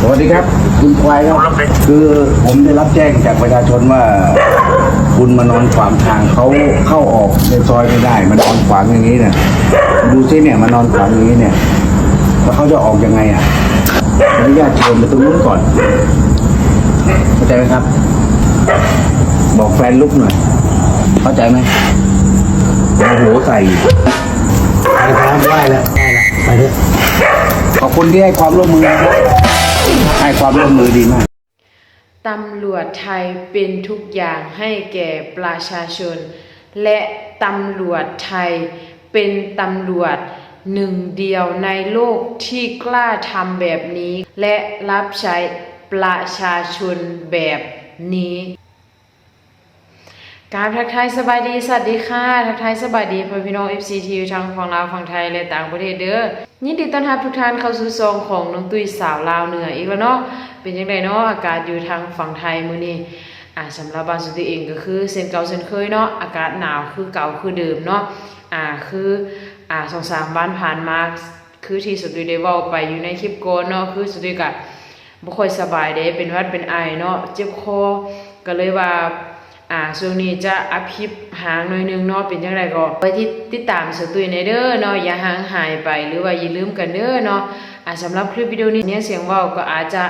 สวัสดีครับ คุณควายครับ คือผมได้รับแจ้งจากประชาชนว่า คุณมานอนขวางทางเขาเข้าออกในซอยไม่ได้มานอนขวางอย่างนี้เนี่ยดูซิเนี่ยมานอนขวางอย่างนี้เนี่ยแล้วเขาจะออกยังไงอะขออนุญาตเชิญไปตรงนู้นก่อนเข้าใจไหมครับ บอกแฟนลุกหน่อย เข้าใจไหมโอ้โหใส่ไปครับไหว้แล้วไหว้แล้วไปเถอะขอบคุณที่ให้ความร่วมมือนะครับ ให้ความร่วมมือดีมากตำรวจไทยเป็นทุกอย่างให้แก่ประชาชน และตำรวจไทยเป็นตำรวจหนึ่งเดียวในโลกที่กล้าทำแบบนี้ และรับใช้ประชาชนแบบนี้ การทักทายสบายดี สวัสดีค่ะ ทักทายสบายดีพ่อพี่น้อง FC ที่อยู่ทางฝั่งลาวฝั่งไทยและต่างประเทศเด้อยินดีต้อนรับทุกท่านเข้าสู่ซองของน้องตุ้ยสาวลาวเหนืออีกแล้วเนาะเป็นยังไงเนาะอากาศอยู่ทางฝั่งไทยมื้อนี้อ่าสำหรับบ้านสุติเองก็คือเส้นเก่าเส้นเคยเนาะอากาศหนาวคือเก่าคือเดิมเนาะอ่าคืออ่าสองสามวันผ่านมาคือที่สุติได้เว้าไปอยู่ในคลิปโกนเนาะคือสุติก็บ่ค่อยสบายเด้เป็นวัดเป็นไอเนาะเจ็บคอก็เลยว่า อ่าช่วงนี้จะอัพคลิปหางหน่อยนึงเนาะเป็นจังไดก็ไปที่ติดตามสตุยในเด้อเนาะอย่าห่างหายไปหรือว่าอย่าลืมกันเด้อเนาะอ่าสำหรับคลิปวิดีโอนี้เนี่ยเสียงเว้าก็อาจจะ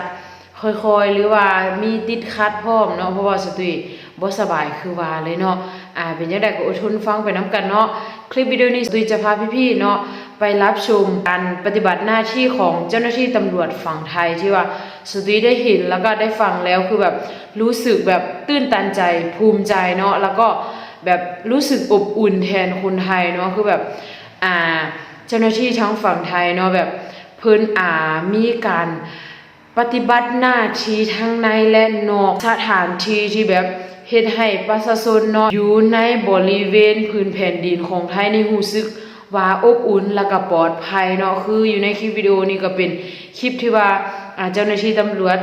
ค่อยๆ หรือว่ามีติดคัดพร้อมเนาะเพราะว่าสตุยบ่สบายคือว่าเลยเนาะอ่าเป็นจังไดก็อดทนฟังไปนํกันเนาะคลิปวิดีโอนี้สตุยจะพาพี่ๆเนาะไปรับชมการปฏิบัติหน้าที่ของเจ้าหน้าที่ตำรวจฝั่งไทยที่ว่า สตุยได้เห็นแล้วก็ได้ฟังแล้วคือแบบรู้สึกแบบตื้นตันใจภูมิใจเนาะแล้วก็แบบรู้สึกอบอุ่นแทนคนไทยเนาะคือแบบอ่าเจ้าหน้าที่ทั้งฝั่งไทยเนาะแบบเพิ่นอ่ามีการปฏิบัติหน้าที่ทั้งในและนอกสถานที่ที่แบบเฮ็ดให้ประชาชนเนาะอยู่ในบริเวณพื้นแผ่นดินของไทยนี่รู้สึก ว่าอบอุ่นแล้วก็ปลอดภัยเนาะคืออยู่ในคลิปวิดีโอนี้ก็เป็นคลิปที่ว่าเจ้าหน้าที่ตำรวจ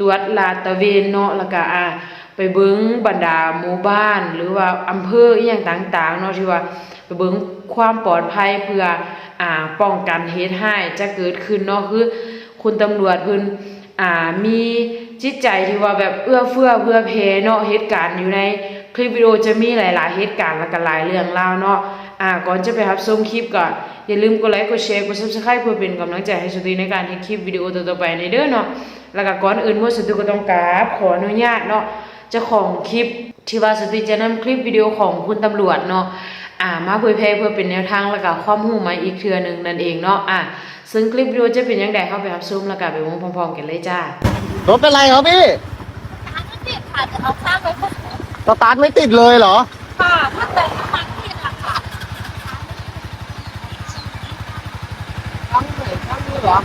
ตรวจลาดตะเวนเนาะแล้วก็อ่าไปเบิ่งบรรดาหมู่บ้าน หรือว่าอำเภออีหยังต่างๆเนาะที่ว่าไปเบิ่งความปลอดภัยเพื่ออ่าป้องกันเหตุร้จะเกิดขึ้นเนาะคือคุณตำรวจเพิ่นอ่ามีจิตใจที่ว่าแบบเอื้อเฟื้อเพื่อเพเนาะเหตุการณ์อยู่ในคลิปวิดีโอจะมีหลาย ๆ เหตุการณ์และก็หลายเรื่องราเนาะ อ่าก่อนจะไปรับชมคลิปก็อย่าลืมกดไลค์กดแชร์กด Subscribe เพื่อเป็นกำลังใจให้สตีในการทำคลิปวิดีโอต่อๆไปในเด้อเนาะแล้วก็ก่อนอื่นว่าสตีก็ต้องกราบขออนุญาตเนาะเจ้าของคลิปที่ว่าสตีจะนำคลิปวิดีโอของคุณตำรวจเนาะอ่ามาเผยแพร่เพื่อเป็นแนวทางแล้วก็ความรู้ใหม่อีกเทื่อหนึงนั่นเองเนาะอ่าซึ่งคลิปวิดีโอจะเป็นยังไงเข้าไปรับชมแล้วกันไปวงพร้อมๆกันเลยจ้ารถเป็นไรครับพี่ไม่ติดค่ะจะเอาข้าวไปส่งสตาร์ทไม่ติดเลยเหรอค่ะถ้าเติมน้ำมันที่ราคาต้องเหนื่อยต้องเหนื่อยเหรอ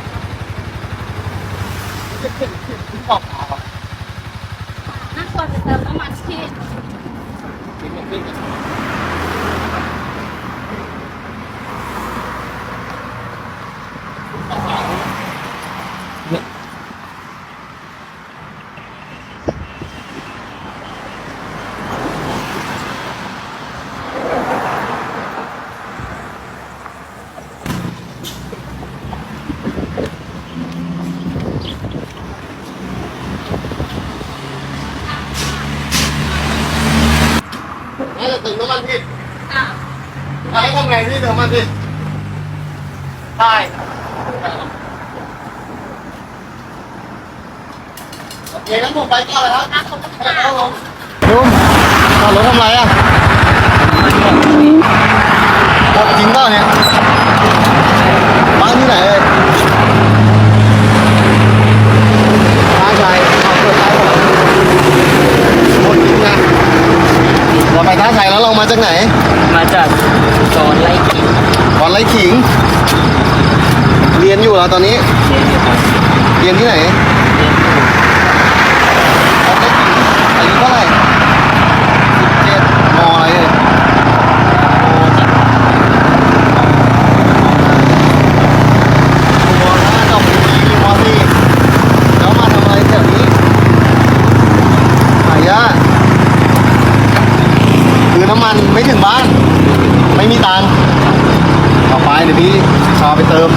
น่าควรจะเติมน้ำมันที่ น่าจะติดน้ำมันผิด อะ อะไรทำไงพี่เติมน้ำมันผิดใช่โอ เคงั้นผมไปก่อนเลยครับน่าคนละครัข้าบวผมลุงขับรถทำไรอะบอกจริงเปล่าเนี่ยบ้านที่ไหนเลยท่าชัยเอาเปิดท้ายก่อนหมดจริงนะเราไปท่าชัยแล้วเรามาจากไหนมาจากโซนไล่ขิงวันไรขิง เรียนอยู่เหรอตอนนี้ เรียนอยู่ครับเรียนที่ไหน เรียนอยู่ วันไรขิงอายุ เท่าไหร่สิบเจ็ดมอะไรเลยโมจิมห้าจบปีมสี่แล้วมาทำอะไรแถวนี้หายาคือน้ำมันไม่ถึงบ้าน ไม่มีตังค์ต่อไปเดี๋ยวพี่ชอไปเติม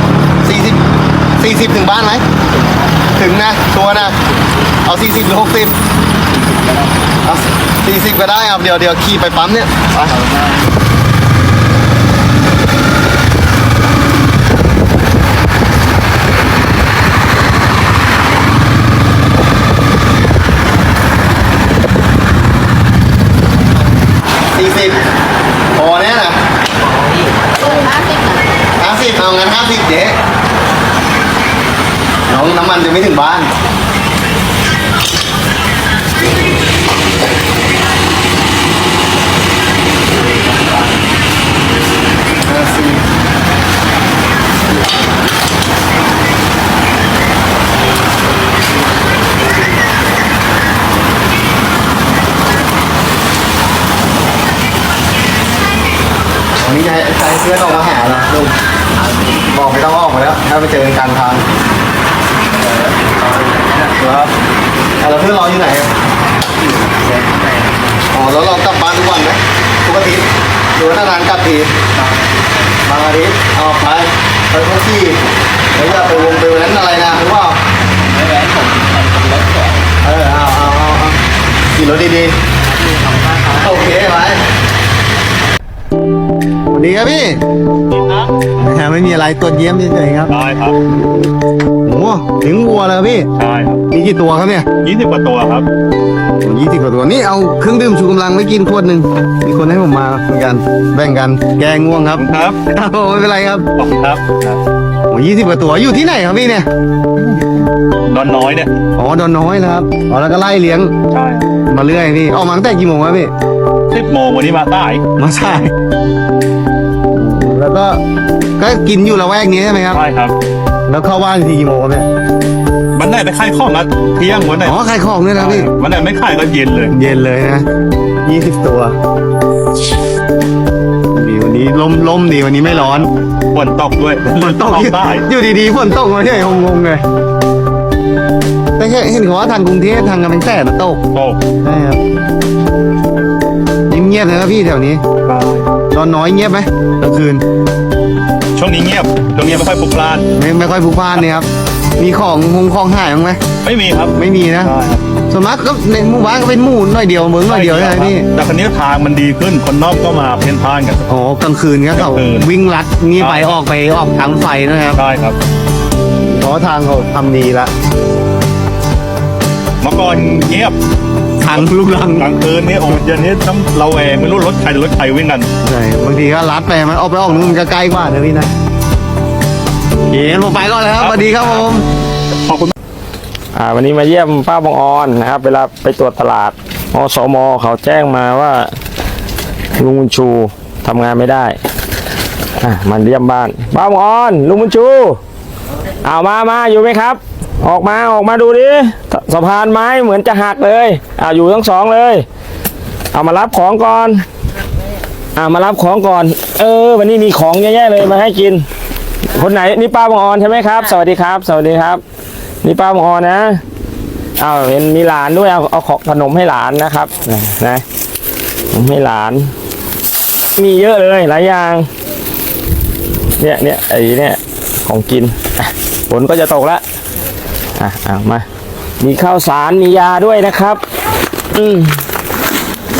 40 40 ถึงบ้านไหม ถึงนะนะตัวนะ เอาสี่สิบหรือหก สี่สิบก็ได้ครับ เดี๋ยวเดี๋ยวขี่ไปปั๊มเนี่ยไปสี่สิบพอแน่นะห้าสิบนะห้าสิบเอางั้นห้าสิบเจ๊น้องน้ำมันจะไม่ถึงบ้าน วันนี้จะให้ใช้เพื่อนออกมาหาแล้วลุงบอกไม่ต้องออกมาแล้วถ้าไปเจอกันกลางทางครับแล้วเพื่อนเราอยู่ไหน อะอ๋อแล้วเรากลับบ้านทุกวันไหมทุกอาทิตย์หรือว่านานกลับทีบางอาทิตย์เอาไปไปทุกที่แล้วอย่าไปวงไปแว้นอะไรนะหรือว่าไม่แว้นผมผมรถแข็งเออเอาเอาเอาเอาขี่รถดีๆโอเคไหม ดีครับพี่ครับแหมไม่มีอะไรตรวจเยี่ยมเฉยๆครับได้ครับโอ้โหถึงวัวแล้วพี่ ใช่ครับมีกี่ตัวครับเนี่ยยี่สิบกว่าตัวครับ ยี่สิบกว่าตัว นี่เอาเครื่องดื่มชูกำลังไว้กินขวดหนึ่ง มีคนให้ผมมาเหมือนกัน แบ่งกัน แกง่วงครับครับครับผมไม่เป็นไรครับขอบคุณครับโอ้ยี่สิบกว่าตัว อยู่ที่ไหนครับพี่เนี่ย นอนน้อยเนี่ย อ๋อ ดอนน้อยนะครับ อ๋อ แล้วก็ไล่เลี้ยงใช่มาเรื่อยพี่ ออกมาตั้งแต่กี่โมงครับพี่ สิบโมงวันนี้มาใต้มาใช่ แล้วก็ก็กินอยู่ละแวกนี้ใช่ไหมครับ ใช่ครับ แล้วเข้าบ้านทีกี่โมงครับเนี่ยวันไหนไปขายของอะเที่ยงวันไหนอ๋อขายของด้วยนะพี่วันไหนไม่ขายก็เย็นเลย เย็นเลยนะยี่สิบตัวดีวันนี้ลมลมดีวันนี้ไม่ร้อนฝนตกด้วยฝนตกใต้อยู่ดีๆฝนตกมาเนี่ยงงๆเลยแต่แค่เห็นเขาว่าทางกรุงเทพทางกำแพงแสนตกโอ้ใช่ครับเงียบๆนะครับพี่แถวนี้ นอนน้อยเงียบไหมกลางคืน ช่วงนี้เงียบช่วงนี้ไม่ค่อยพลุกพล่านไม่ไม่ค่อยพลุกพล่านเนี่ยครับ มีของหงของหายบ้างไหมไม่มีครับไม่มีนะใช่ครับส่วนมากก็ในหมู่บ้านก็เป็นหมู่หน่อยเดียวเมืองหน่อยเดียวใช่ไหมพี่แต่คนนี้ทางมันดีขึ้นคนนอกก็มาเพ่นพ่านกันอ๋อกลางคืนก็เขากลางคืนวิ่งลัดงี้ไปครับออกไปออกทางไฟนะครับได้ครับเพราะทางเขาทำดีละเมื่อก่อนเงียบ ทางลูกลังกลางคืนนี่โอ้เย็นนี้ต้องเราเองไม่รู้รถใครรถใครวิ่งกันใช่บางทีก็ลัดไปมันออกไปออกนู้นมันก็ใกล้กว่านะพี่นะเห็นผมไปก่อนเลยครับสวัสดีครับผมขอบคุณอ่าวันนี้มาเยี่ยมป้าบางออนนะครับ เวลาไปตรวจตลาดอสมเขาแจ้งมาว่าลุงบุญชูทำงานไม่ได้อะมันเยี่ยมบ้านป้าบางออนลุงบุญชูเอามามาอยู่ไหมครับ ออกมาออกมาดูดิสสะพานไม้เหมือนจะหักเลยอ่าอยู่ทั้งสองเลย เอามารับของก่อนอ่ามารับของก่อน เออ วันนี้มีของเยอะแยะเลยมาให้กิน คนไหนนี่ป้าบางออนใช่ไหมครับ สวัสดีครับ สวัสดีครับ นี่ป้าบางออนนะเอาเห็นมีหลานด้วยเอาเอาของขนมให้หลานนะครับนะนะขนมให้หลาน มีเยอะเลยหลายอย่าง เนี่ยเนี่ยไอ้เนี่ยของกินอะฝนก็จะตกแล้ว อะเอามา มีข้าวสารมียาด้วยนะครับ อืม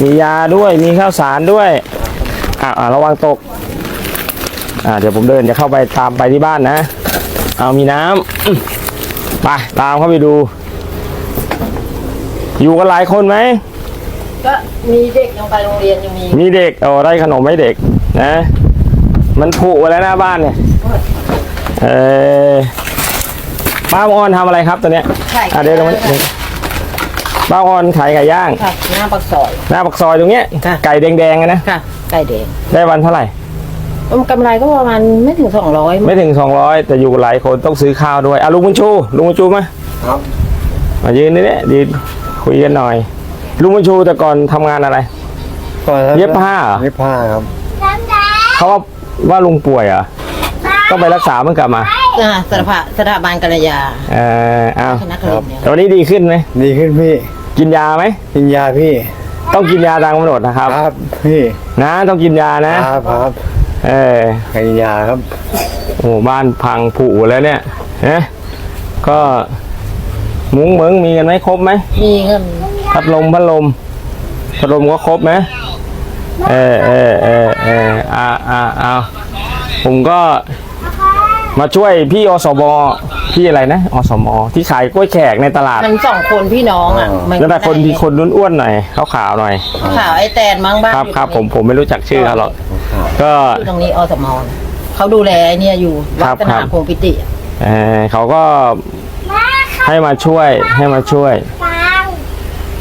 มียาด้วยมีข้าวสารด้วยอะอะระวังตก อ่าเดี๋ยวผมเดินจะเข้าไปตามไปที่บ้านนะ เอามีน้ำอืมไปตามเข้าไปดู อยู่กันหลายคนไหมก็มีเด็กยังไปโรงเรียนยังมีมีเด็กเอาได้ขนมให้เด็กนะ มันผุไว้แล้วหน้าบ้านเนี่ยเออ ป้าออนทำอะไรครับตัวเนี้ยไข่อะเดี๋ยวเดี๋ยวเดี๋ยวป้าออนขายไก่ย่าง ค่ะหน้าปากซอย หน้าปักซอยตรงเนี้ยค่ะ ไก่แดงๆอะนะค่ะไก่แดงได้วันเท่าไหร่กำไรก็ประมาณไม่ถึงสองร้อยไม่ถึงสองร้อยแต่อยู่หลายคนต้องซื้อข้าวด้วยอะลุงบุญชูลุงบุญชูมาครับมายืนนี่เนี่ยดีคุยกันหน่อย ลุงบุญชูแต่ก่อนทำงานอะไรเย็บผ้าเหรอเย็บผ้าครับเขาว่าว่าลุงป่วยเหรอต้องไปรักษาเมื่อกลับมา อ่าสถาบันสถาบันกัลยาเอออ้าวคณะเรียนเนี่ยแต่วันนี้ดีขึ้นไหมดีขึ้นพี่กินยาไหมกินยาพี่ต้องกินยาตามกำหนดนะครับ ครับพี่นะต้องกินยานะ ครับครับเออกินยาครับโอ้โหบ้านพังผุแล้วเนี่ยนะก็มุ้งเมิงมีกันไหมครบไหมมีเงินพัดลมพัดลมพัดลมก็ครบไหมเออเออเออเอออ่าอ่าอ่าผมก็ มาช่วยพี่อสมพี่อะไรนะอสมที่ขายกล้วยแขกในตลาดมันสองคนพี่น้องอะมัแล้วแต่คนที่คนอ้วนๆหน่อยขาวๆหน่อยข่าวไอ้แตนมั้งบ้านครับอยู่ครับตผงมนี้ผมไม่รู้จักชื่อเขาหรอกก็อยู่ตรงนี้อสมนะเขาดูแลไอ้เนี่ยอยู่ครัวับฒครันาบพงปิติอะเออเขาก็ให้มาช่วยให้มาช่วย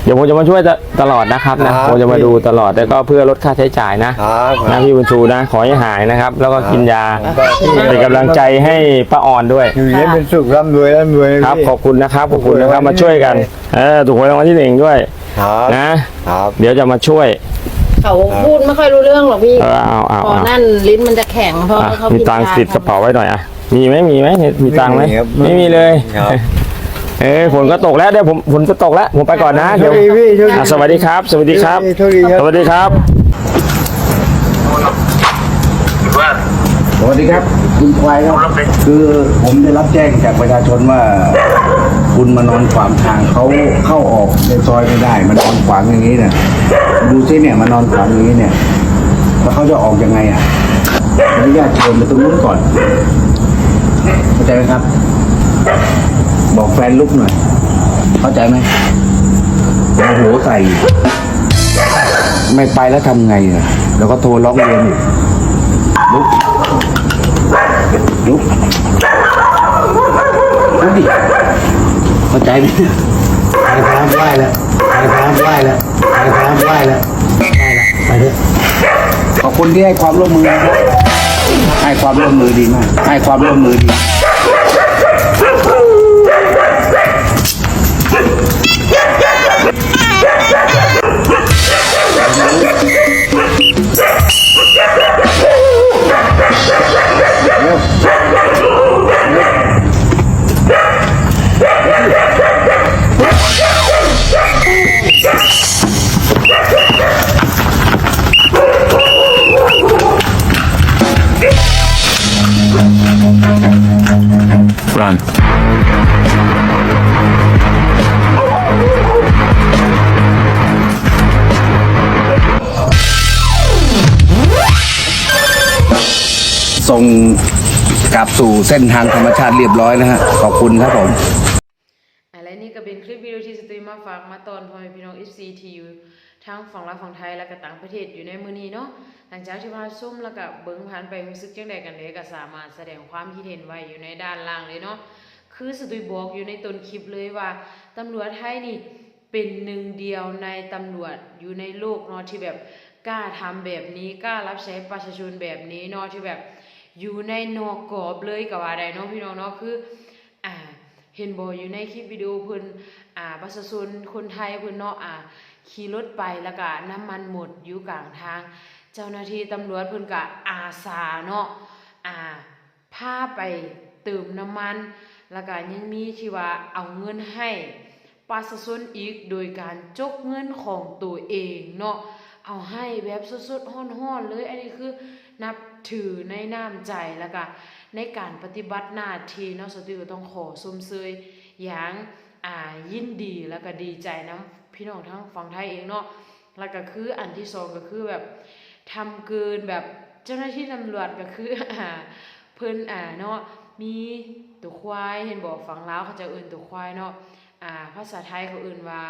เดี๋ยวผมจะมาช่วยตตลอดนะครับนะผมจะมาดูตลอดแล้วก็เพื่อลดค่าใช้จ่ายนะครับนะพี่บุญชูนะขอให้หายนะครับ แล้วก็กินยาเป็นกำลังใจให้ป้าอ่อนด้วยอยู่เย็นเป็นสุขร่ำรวยร่ำรวยครับขอบคุณนะครับขอบคุณนะครับมาช่วยกันเออถูกหวยรางวัลที่หนึ่งด้วยครับนะครับเดี๋ยวจะมาช่วยเขาพูดไม่ค่อยรู้เรื่องหรอกพี่เออเอาเอาพอเอานั่นลิ้นมันจะแข็งเพราะอะเขามีกินตังค์ยาติดกระเป๋าไว้หน่อยอะมีไหมมีไหมมีตังค์ไหมไม่มีครับไม่มีเลยครับ เอ้ยฝนก็ตกแล้วเดี๋ยวผมฝนจะตกแล้วผมไปก่อนนะเดี๋ยวโชคดีพี่โชคดี อะสวัสดีครับ สวัสดีครับ โชคดีครับ สวัสดีครับ สวัสดีครับ คุณควายครับคือผมได้รับแจ้งจากประชาชนว่า คุณมานอนขวางทางเขาเข้าออกในซอยไม่ได้มันนอนขวางอย่างนี้เนี่ยดูซิเนี่ยมานอนขวางอย่างนี้เนี่ยแล้วเขาจะออกยังไงอะอนุญาตเชิญไปตรงนู้นก่อนเข้าใจไหมครับ บอกแฟนลุกหน่อย เข้าใจไหมโอ้โหใส่ ไม่ไปแล้วทำไงอะแล้วก็โทรร้องเรียนอีกลุกลุกลุกดิเข้าใจไหมไปครับไหวแล้วไปครับไหวแล้วไปครับไหวแล้วไหวแล้วไปเถอะขอบคุณที่ให้ความร่วมมือนะครับให้ความร่วมมือดีมาก ให้ความร่วมมือดี Simple! ส่งกลับสู่เส้นทางธรรมชาติเรียบร้อยนะฮะ ขอบคุณครับผมอะและนี่ก็เป็นคลิปวิดีโอที่สตรีมมาฝากมาตอนพ่อแม่พี่น้อง FCTU ทั้งฝั่งลาวฝั่งไทยและก็ต่างประเทศอยู่ในมือนี้เนาะห ลังจากที่มาซุ่มแล้วก็เบิ้งผ่านไปรู้สึกจังใดกันเลยก็สามารถแสดงความคิดเห็นไว้อยู่ในด้านล่างเลยเนาะคือสตุยบอกอยู่ในต้นคลิปเลยว่าตำรวจไทยนี่เป็นหนึ่งเดียวในตำรวจอยู่ในโลกเนาะที่แบบกล้าทำแบบนี้กล้ารับใช้ประชาชนแบบนี้เนาะที่แบบอยู่ในนอกกรอบเลยก็ว่าไดเนาะพี่น้องเนาะคืออ่าเห็นบออยู่ในคลิปวิดีโอเพิ่นอ่าประชาชนคนไทยเพิ่นเนาะอ่าขี่รถไปแล้วก็น้ำมันหมดอยู่กลางทาง เจ้าหน้าที่ตำรวจเพิ่นก็อาสาเนาะอ่าพาไปเติมน้ำมัน แล้วก็ยังมีที่ว่าเอาเงินให้ประชาชนอีกโดยการจกเงินของตัวเองเนาะเอาให้แบบสดๆฮ้อนๆเลย อันนี้คือนับถือในน้ำใจแล้วก็ในการปฏิบัติหน้าที่เนาะสติก็ต้องขอสมเสยอย่างอ่ายินดีแล้วก็ดีใจนะพี่น้องทั้งฝั่งไทยเองเนาะแล้วก็คืออันที่สองก็คือแบบ ทำเกินแบบเจ้าหน้าที่ตำรวจก็คืออ่าเพิ่นอ่าเนาะมีตัวควายเห็นบอกฝั่งลาวเขาจะเอื่นตัวควายเนาะอ่าภาษาไทยเขาเอื่นว่า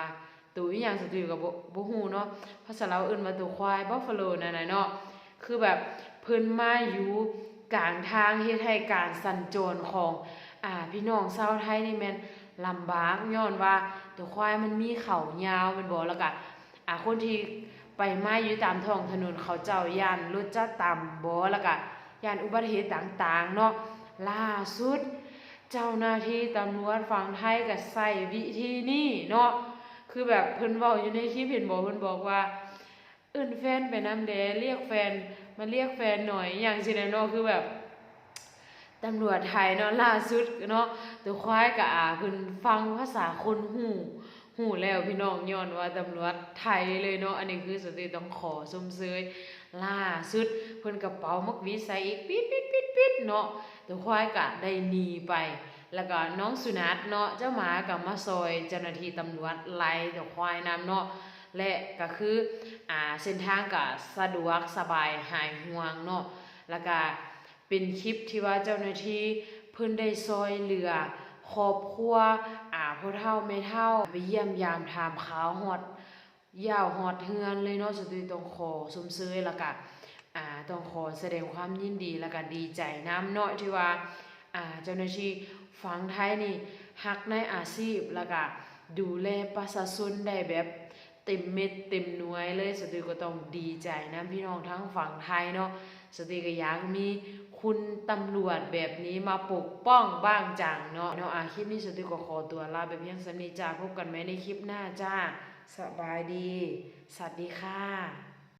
ตัวอหย่างสติก็บ่บ่ฮู้เนาะภาษาลาวเอื่นว่าตัวควายบัฟฟาโลนั่นน่ะเนาะคือแบบเพิ่นมาอยู่กลางทางเฮ็ดให้การสัญจรของอ่าพี่น้องชาวไทยนี่แม่นลำบากย้อนว่าตัวควายมันมีเขายาวแม่นบ่แล้วก็อ่าคนที่ ไปมาอยู่ตามท้องถนนเขาเจ้าย่านรถจะต่ำบ่แล้วก็ย่านอุบัติเหตุต่างๆเนาะล่าสุด เจ้าหน้าที่ตำรวจฝั่งไทยก็ใส่วิธีนี้เนาะคือแบบเพิ่นเว้าอยู่ในคลิปเห็นบ่เพิ่นบอกว่า เอิ้นแฟนไปน้ำแดเรียกแฟนมาเรียกแฟนหน่อยอย่างสินะเนาะคือแบบตำรวจไทยเนาะล่าสุดเนาะตัวควายกับอาเพิ่นฟังภาษาคนหู หูแล้วพี่น้องย้อนว่าตำรวจไทยเลยเนาะอันนี้คือสติต้องขอสมเสยล่าสุดเพิ่นกระเป๋ามักวิใส่อีกปิดปิดปิดปิดเนาะตัวควายกะได้หนีไป แล้วก็น้องสุนัขเนาะเจ้าหมากับมาซอยเจ้าหน้าที่ตำรวจไล่เจ้าควายน้ำเนาะและก็คืออ่าเส้นทางก็สะดวกสบายหายห่วงเนาะแล้วก็เป็นคลิปที่ว่าเจ้าหน้าที่เพิ่นได้ซอยเหลือครอบครัว อ่าพ่อเฒ่าแม่เฒ่าไปเยี่ยมยามถามข่าวฮอดยาวฮอดเฮือนเลยเนาะสุดที่ต้องขอสมเสยแล้วก็อ่าต้องขอแสดงความยินดีแล้วก็ดีใจน้ำเนาะที่ว่าอ่าเจ้าหน้าที่ฝังไทยนี่ฮักในอาชีพแล้วก็ดูแลประชาชนได้แบบเต็มเม็ดเต็มหน่วยเลยสติก็ต้องดีใจนะพี่น้องทั้งฝั่งไทยเนาะ สติก็อยากมีคุณตำรวจแบบนี้มาปกป้องบ้างจังเนาะเนาะอาคลิปนี้สติก็ขอตัวลาไปเพียงสำนีจ้าพบกันไหมในคลิปหน้าจ้าสบายดี สวัสดีค่ะ